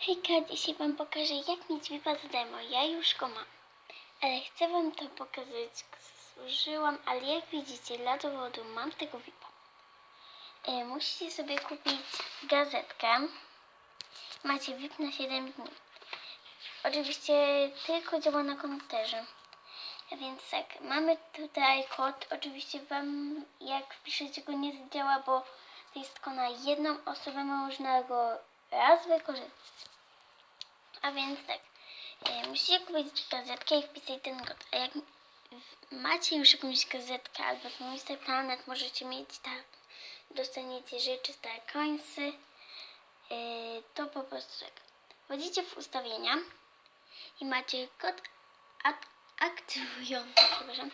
Hejka, dzisiaj Wam pokażę jak mieć VIPa za darmo. Ja już go mam, ale chcę Wam to pokazać. Zużyłam, ale jak widzicie dla dowodu mam tego VIPa. E, musicie sobie kupić gazetkę. Macie VIP na 7 dni. Oczywiście tylko działa na komputerze. Więc tak, mamy tutaj kod. Oczywiście Wam jak wpiszecie go nie zadziała, bo to jest tylko na jedną osobę, można go raz wykorzystać. A więc tak, e, musicie kupić gazetkę i wpisać ten kod. A jak macie już jakąś gazetkę albo Monster Planet, możecie mieć tak, dostaniecie rzeczy, stare coinsy, e, to po prostu tak. Wchodzicie w ustawienia i macie kod ak- aktywujący, przepraszam.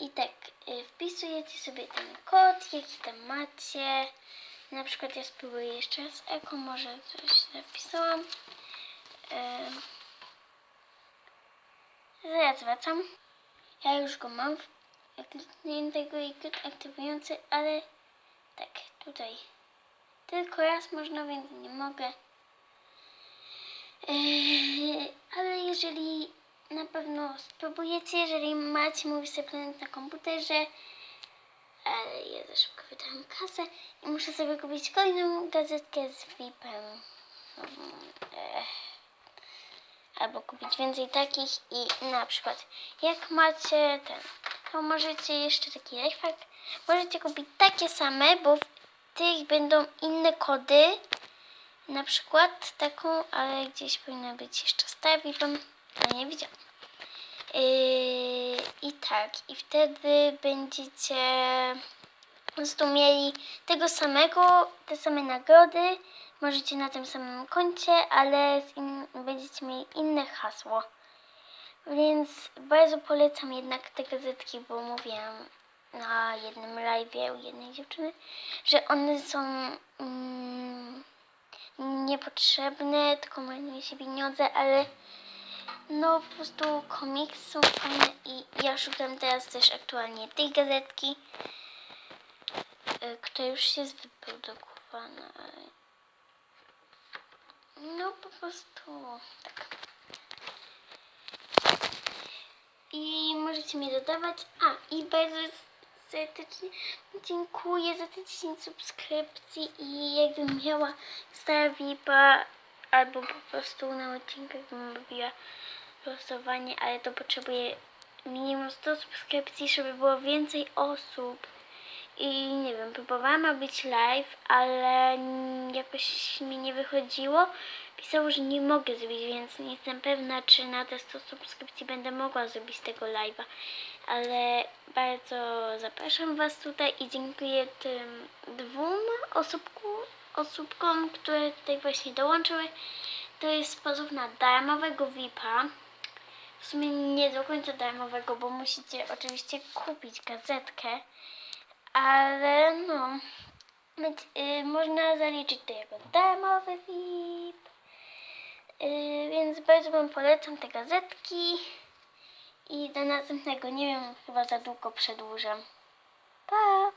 I tak, y, wpisujecie sobie ten kod, jaki tam macie. Na przykład ja spróbuję jeszcze raz eko, może coś napisałam. Ym. Zaraz wracam. Ja już go mam klikniętego i kod aktywujący, ale tak, tutaj tylko raz można, więc nie mogę. Yy, ale jeżeli na pewno spróbujecie, jeżeli macie mój planet na komputerze, ale ja za szybko wydałam kasę i muszę sobie kupić kolejną gazetkę z VIP-em. Mm, eh. Albo kupić więcej takich i na przykład jak macie ten, to możecie jeszcze taki lifehack, możecie kupić takie same, bo w tych będą inne kody, na przykład taką, ale gdzieś powinna być jeszcze stara VIP-em, a nie widziałam. Yy, I tak, i wtedy będziecie po prostu mieli tego samego, te same nagrody. Możecie na tym samym koncie, ale będziecie mieli inne hasło. Więc bardzo polecam jednak te gazetki, bo mówiłam na jednym live u jednej dziewczyny, że one są mm, niepotrzebne, tylko marnuje się pieniądze, ale no po prostu komiksy są fajne i ja szukam teraz też aktualnie tej gazetki, y, która już jest wyprodukowana. No po prostu tak. I możecie mnie dodawać. A, i bardzo serdecznie dziękuję za te 10 subskrypcji i jakbym miała stara VIPa albo po prostu na odcinkach bym robiła losowanie, ale to potrzebuje minimum 100 subskrypcji, żeby było więcej osób. I nie wiem, próbowałam robić live, ale jakoś mi nie wychodziło. Pisało, że nie mogę zrobić, więc nie jestem pewna, czy na te 100 subskrypcji będę mogła zrobić tego live'a. Ale bardzo zapraszam Was tutaj i dziękuję tym dwóm osóbku, osóbkom, które tutaj właśnie dołączyły. To jest sposób na darmowego VIP-a. W sumie nie do końca darmowego, bo musicie oczywiście kupić gazetkę, ale no, więc, y, można zaliczyć to jako darmowy VIP. Y, więc bardzo Wam polecam te gazetki i do następnego, nie wiem, chyba za długo przedłużam. Pa!